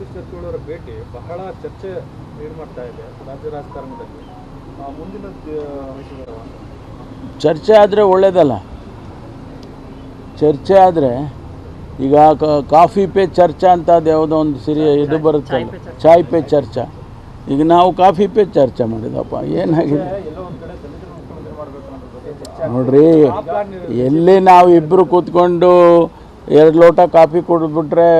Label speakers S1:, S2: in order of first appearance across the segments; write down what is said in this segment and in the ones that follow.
S1: ಸತೀಶ್ ಜಾರಕಿಹೊಳಿ ಅವರ ಭೇಟಿ ಬಹಳ ಚರ್ಚೆ ಏನ್ ಮಾಡ್ತಾ ಇದೆ ರಾಜ್ಯ ರಾಜಕಾರಣದಲ್ಲಿ. ಮುಂದಿನ
S2: ಚರ್ಚೆ ಆದರೆ ಒಳ್ಳೇದಲ್ಲ. ಚರ್ಚೆ ಆದರೆ ಈಗ ಕಾಫಿ ಪೇ ಚರ್ಚಾ ಅಂತ ಅದು ಯಾವುದೋ ಒಂದು ಸಿರಿ ಇದು ಬರುತ್ತೆ ಚಾಯ್ ಪೇ ಚರ್ಚಾ. ಈಗ ನಾವು ಕಾಫಿ ಪೇ ಚರ್ಚೆ ಮಾಡಿದಪ್ಪ ಏನಾಗಿದೆ ನೋಡ್ರಿ ಎಲ್ಲಿ ನಾವು ಇಬ್ಬರು ಕೂತ್ಕೊಂಡು ಎರಡು ಲೋಟ ಕಾಫಿ ಕುಡಿದ್ಬಿಟ್ರೆ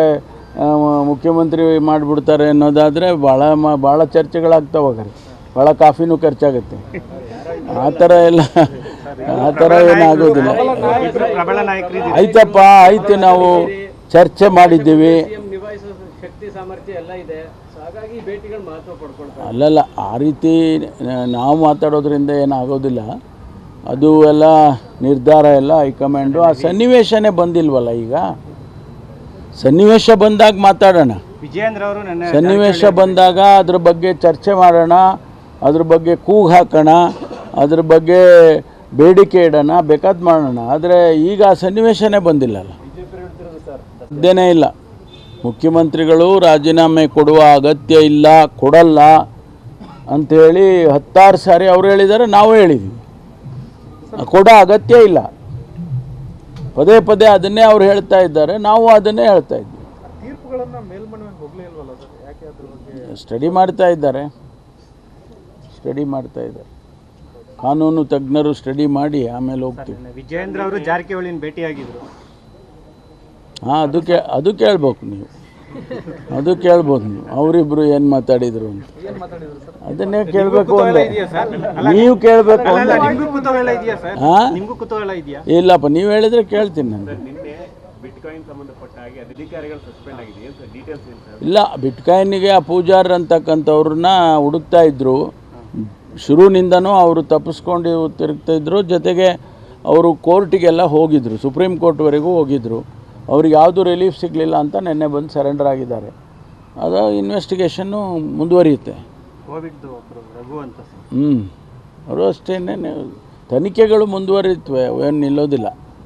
S2: ಮುಖ್ಯಮಂತ್ರಿ ಮಾಡಿಬಿಡ್ತಾರೆ ಅನ್ನೋದಾದರೆ ಭಾಳ ಮ ಭಾಳ ಚರ್ಚೆಗಳಾಗ್ತಾವೆ ಭಾಳ ಕಾಫಿನೂ ಖರ್ಚಾಗುತ್ತೆ. ಆ ಥರ ಎಲ್ಲ, ಆ ಥರ ಏನಾಗೋದಿಲ್ಲ. ಆಯ್ತಪ್ಪ, ಆಯ್ತು ನಾವು ಚರ್ಚೆ ಮಾಡಿದ್ದೀವಿ. ಅಲ್ಲಲ್ಲ, ಆ ರೀತಿ ನಾವು ಮಾತಾಡೋದ್ರಿಂದ ಏನಾಗೋದಿಲ್ಲ. ಅದು ಎಲ್ಲ ನಿರ್ಧಾರ ಎಲ್ಲ ಹೈಕಮಾಂಡು, ಆ ಸನ್ನಿವೇಶನೇ ಬಂದಿಲ್ವಲ್ಲ ಈಗ? ಸನ್ನಿವೇಶ ಬಂದಾಗ ಮಾತಾಡೋಣ.
S3: ವಿಜಯೇಂದ್ರ ಅವರು ನನ್ನ
S2: ಸನ್ನಿವೇಶ ಬಂದಾಗ ಅದ್ರ ಬಗ್ಗೆ ಚರ್ಚೆ ಮಾಡೋಣ ಅದ್ರ ಬಗ್ಗೆ ಕೂಗು ಹಾಕೋಣ ಅದ್ರ ಬಗ್ಗೆ ಬೇಡಿಕೆ ಇಡೋಣ ಬೇಕಾದ್ ಮಾಡೋಣ. ಆದರೆ ಈಗ ಆ ಸನ್ನಿವೇಶನೇ ಬಂದಿಲ್ಲಲ್ಲ. ಸಾಧ್ಯನೇ ಇಲ್ಲ. ಮುಖ್ಯಮಂತ್ರಿಗಳು ರಾಜೀನಾಮೆ ಕೊಡುವ ಅಗತ್ಯ ಇಲ್ಲ ಕೊಡಲ್ಲ ಅಂಥೇಳಿ ಹತ್ತಾರು ಸಾರಿ ಅವ್ರು ಹೇಳಿದ್ದಾರೆ ನಾವು ಹೇಳಿದ್ವಿ. ಕೊಡೋ ಅಗತ್ಯ ಇಲ್ಲ. ಪದೇ ಪದೇ ಅದನ್ನೇ ಅವ್ರು ಹೇಳ್ತಾ ಇದ್ದಾರೆ ನಾವು ಅದನ್ನೇ ಹೇಳ್ತಾ ಇದ್ವಿ
S1: ಆ ತೀರ್ಪುಗಳನ್ನ ಮೇಲ್ಮನವಿ ಇಲ್ವಲ್ಲ ಸರ್? ಯಾಕೆ ಅದ್ರ ಬಗ್ಗೆ?
S2: ಸ್ಟಡಿ ಮಾಡ್ತಾ ಇದ್ದಾರೆ. ಸ್ಟಡಿ ಮಾಡ್ತಾ ಇದ್ದಾರೆ. ಕಾನೂನು ತಜ್ಞರು ಸ್ಟಡಿ ಮಾಡಿ ಆಮೇಲೆ ಹೋಗ್ತೀವಿ.
S3: ವಿಜಯೇಂದ್ರ ಅವರು ಜಾರಕಿಹೊಳಿನ ಭೇಟಿಯಾಗಿದ್ರು.
S2: ಹಾಂ ಅದು ಕೇ ಅದು ಕೇಳ್ಬೇಕು ನೀವು. ಅದು ಕೇಳ್ಬೋದು ನೀವು. ಅವರಿಬ್ಬರು ಏನು ಮಾತಾಡಿದ್ರು ಅಂತ.
S1: ಏನ್ ಮಾತಾಡಿದ್ರು ಸರ್
S2: ಅದನ್ನೇ ಕೇಳಬೇಕು ಅಂದ್ರೆ
S3: ಸರ್?
S2: ನೀವು ಕೇಳಬೇಕು ಅಂದ್ರೆ.
S3: ನಿಮ್ಗೂ ಕುತೂಹಲ ಇದೆಯಾ ಸರ್?
S2: ಹಾಂ
S3: ನಿಮ್ಗೂ ಕುತೂಹಲ ಇದೆಯಾ?
S2: ಇಲ್ಲಪ್ಪ ನೀವು ಹೇಳಿದ್ರೆ ಕೇಳ್ತೀನಿ ನಾನು.
S4: ಇಲ್ಲ ಬಿಟ್ಕಾಯಿನ್ ಸಂಬಂಧಪಟ್ಟ ಹಾಗೆ ಅಧಿಕಾರಿಗಳು ಸಸ್ಪೆಂಡ್ ಆಗಿದೆ ಏನು ಡೀಟೇಲ್ಸ್ ಏನು ಸರ್?
S2: ಇಲ್ಲ ಬಿಟ್ಕಾಯಿನ್ಗೆ ಆ ಪೂಜಾರ್ ಅಂತಕ್ಕಂಥವ್ರನ್ನ ಹುಡುಕ್ತಾ ಇದ್ರು. ಶುರುವಿನಿಂದನೂ ಅವರು ತಪ್ಪಿಸ್ಕೊಂಡು ತಿರುಗ್ತಾ ಇದ್ರು. ಜೊತೆಗೆ ಅವರು ಕೋರ್ಟಿಗೆಲ್ಲ ಹೋಗಿದ್ರು ಸುಪ್ರೀಂ ಕೋರ್ಟ್ವರೆಗೂ ಹೋಗಿದ್ರು. ಅವ್ರಿಗೆ ಯಾವುದು ರಿಲೀಫ್ ಸಿಗಲಿಲ್ಲ ಅಂತ ನಿನ್ನೆ ಬಂದು ಸರೆಂಡರ್ ಆಗಿದ್ದಾರೆ. ಅದು ಇನ್ವೆಸ್ಟಿಗೇಷನ್ನು ಮುಂದುವರಿಯುತ್ತೆ. ಹ್ಞೂ ಅವರು ಅಷ್ಟೇನೆ ತನಿಖೆಗಳು ಮುಂದುವರಿಯುತ್ತವೆ ಏನು ನಿಲ್ಲೋದಿಲ್ಲ.